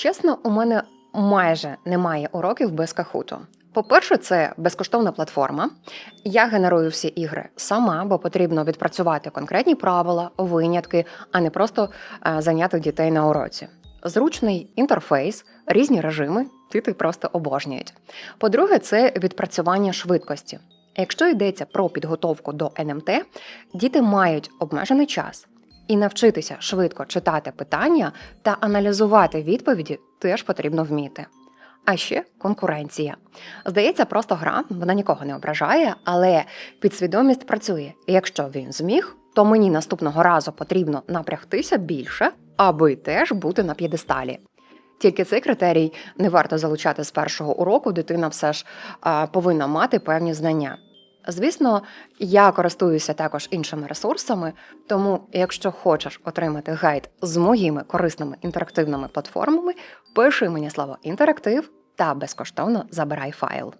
Чесно, у мене майже немає уроків без кахуту. По-перше, це безкоштовна платформа. Я генерую всі ігри сама, бо потрібно відпрацювати конкретні правила, винятки, а не просто е, зайняти дітей на уроці. Зручний інтерфейс, різні режими, діти просто обожнюють. По-друге, це відпрацювання швидкості. Якщо йдеться про підготовку до НМТ, діти мають обмежений час. І навчитися швидко читати питання та аналізувати відповіді теж потрібно вміти. А ще конкуренція. Здається, просто гра, вона нікого не ображає, але підсвідомість працює. І якщо він зміг, то мені наступного разу потрібно напрягтися більше, аби теж бути на п'єдесталі. Тільки цей критерій не варто залучати з першого уроку, дитина все ж повинна мати певні знання. Звісно, я користуюся також іншими ресурсами, тому якщо хочеш отримати гайд з моїми корисними інтерактивними платформами, пиши мені слово інтерактив та безкоштовно забирай файл.